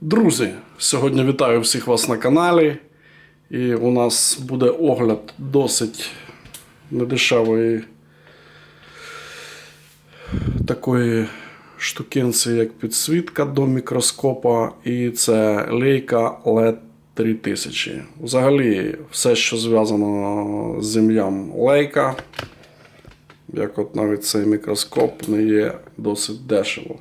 Друзі, сьогодні вітаю всіх вас на каналі. І у нас буде огляд досить недешевої такої штукенці, як підсвітка до мікроскопа. І це лейка LED 3000. Взагалі, все, що зв'язано з ім'ям лейка, як от навіть цей мікроскоп, не є досить дешево.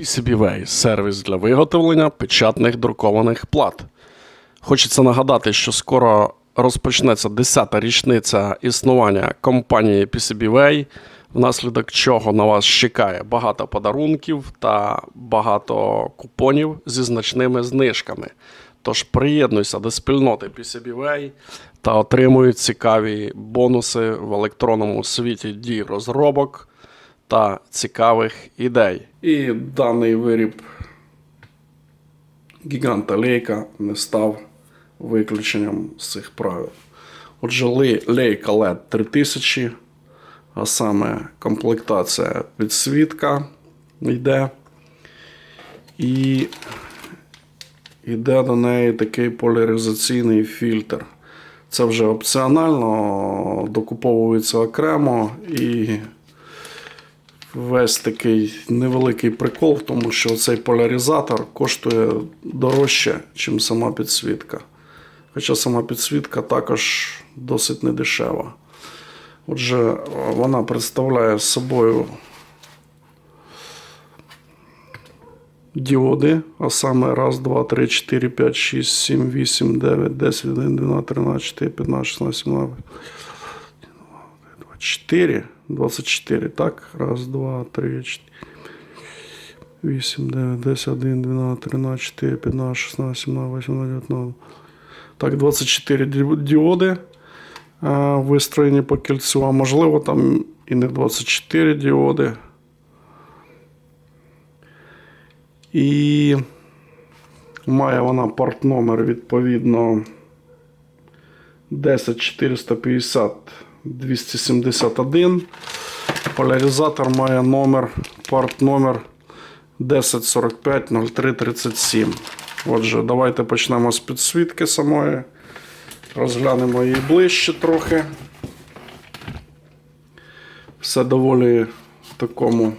PCBWay – сервіс для виготовлення печатних друкованих плат. Хочеться нагадати, що скоро розпочнеться 10-та річниця існування компанії PCBWay, внаслідок чого на вас чекає багато подарунків та багато купонів зі значними знижками. Тож приєднуйся до спільноти PCBWay та отримуй цікаві бонуси в електронному світі дій розробок та цікавих ідей. І даний виріб гіганта Лейка не став виключенням з цих правил. Отже, Лей- Leica LED 3000, а саме комплектація підсвітка йде. І йде до неї такий поляризаційний фільтр. Це вже опціонально, докуповується окремо і весь такий невеликий прикол в тому, що цей поляризатор коштує дорожче, ніж сама підсвітка. Хоча сама підсвітка також досить недешева. Отже, вона представляє собою діоди, а саме 1, 2, 3, 4, 5, 6, 7, 8, 9, 10, 11, 12, 13, 14, 15, 16, 17, 24, 24, так? Раз, два, три, 4, 8, 9, 10, 1, 12, 13, 14, 15, 16, 17, 18, 19. Так, 24 діоди а, вистроєні по кільцю, а можливо там і не 24 діоди. І має вона порт номер відповідно 10450 271. Поляризатор має номер, порт номер 1045 0337. Отже, давайте почнемо з підсвітки самої. Розглянемо її ближче трохи. Все доволі в такому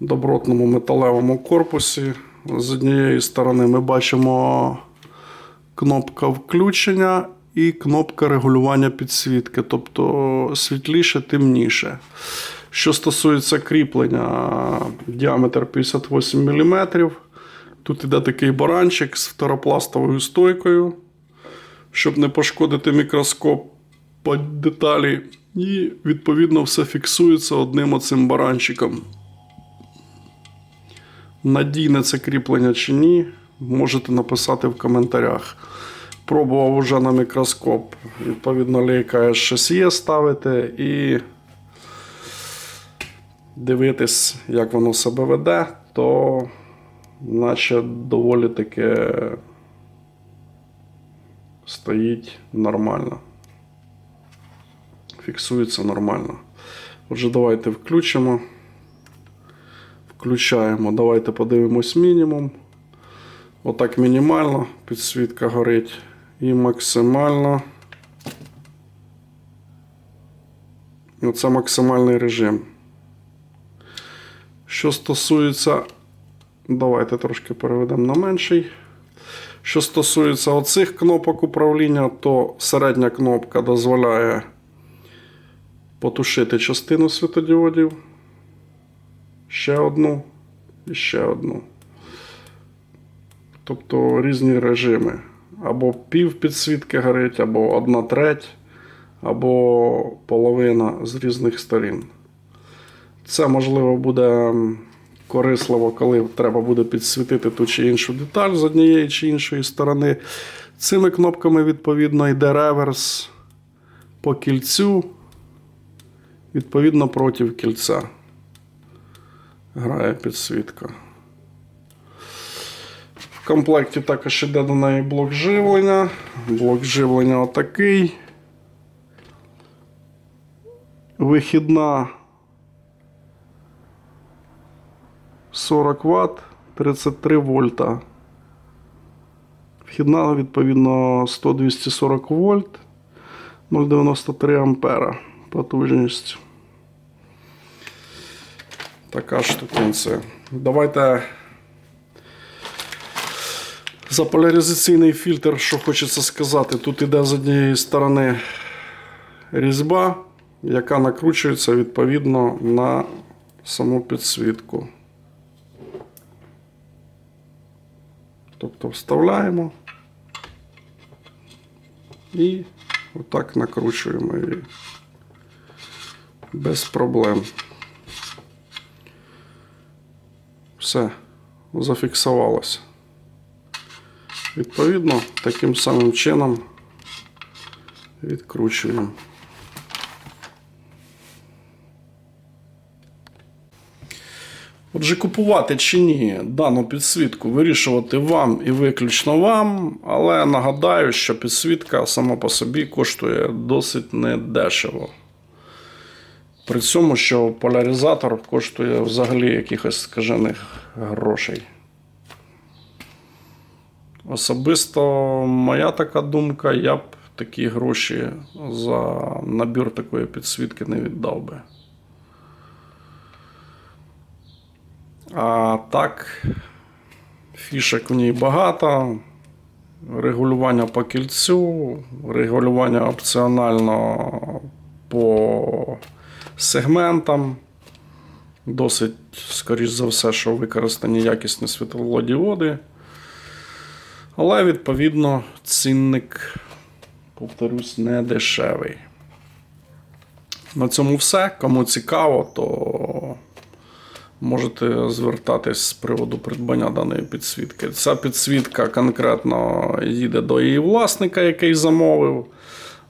добротному металевому корпусі. З однієї сторони ми бачимо кнопка включення і кнопка регулювання підсвітки, тобто світліше, темніше. Що стосується кріплення, діаметр 58 мм. Тут іде такий баранчик з фторопластовою стойкою, щоб не пошкодити мікроскоп по деталі. І відповідно все фіксується одним оцим баранчиком. Надійне це кріплення чи ні, можете написати в коментарях. Пробував уже на мікроскоп, відповідно, лейка S6E ставити і дивитись, як воно себе веде, то наче доволі таке стоїть нормально. Фіксується нормально. Отже, давайте включимо. Включаємо. Давайте подивимось мінімум. Отак мінімально підсвітка горить. І максимально. Оце максимальний режим. Що стосується. Давайте трошки переведемо на менший. Що стосується оцих кнопок управління, то середня кнопка дозволяє потушити частину світодіодів. Ще одну і ще одну. Тобто різні режими. Або пів підсвітки горить, або одна треть, або половина з різних сторін. Це можливо буде корисливо, коли треба буде підсвітити ту чи іншу деталь з однієї чи іншої сторони. Цими кнопками, відповідно, йде реверс по кільцю, відповідно, проти кільця. Грає підсвітка. Комплекті також йде до неї блок живлення. Блок живлення отакий. Вихідна 40 Вт 33 вольта. Вхідна, відповідно, 100-240 вольт, 0,93 ампера потужність. Така штукенція. Давайте за поляризаційний фільтр, що хочеться сказати, тут іде з однієї сторони різьба, яка накручується відповідно на саму підсвітку. Тобто вставляємо і отак накручуємо її без проблем. Все, зафіксувалося. Відповідно, таким самим чином відкручуємо. Отже, купувати чи ні дану підсвітку вирішувати вам і виключно вам, але нагадаю, що підсвітка сама по собі коштує досить недешево. При цьому, що поляризатор коштує взагалі якихось скажених грошей. Особисто моя така думка, я б такі гроші за набір такої підсвітки не віддав би. А так, фішок в ній багато. Регулювання по кільцю, регулювання опціонально по сегментам. Досить, скоріш за все, що використані якісні світлодіоди. Але, відповідно, цінник, повторюсь, не дешевий. На цьому все. Кому цікаво, то можете звертатись з приводу придбання даної підсвітки. Ця підсвітка конкретно їде до її власника, який замовив.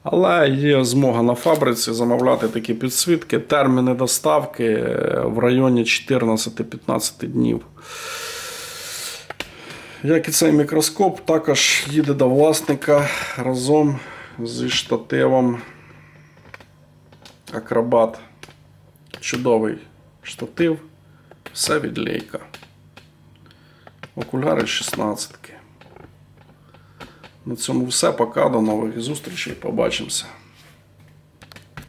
Але є змога на фабриці замовляти такі підсвітки. Терміни доставки в районі 14-15 днів. Як і цей мікроскоп, також їде до власника разом зі штативом Акробат. Чудовий штатив. Все від лейка. Окуляри 16. На цьому все. Пока. До нових зустрічей. Побачимося.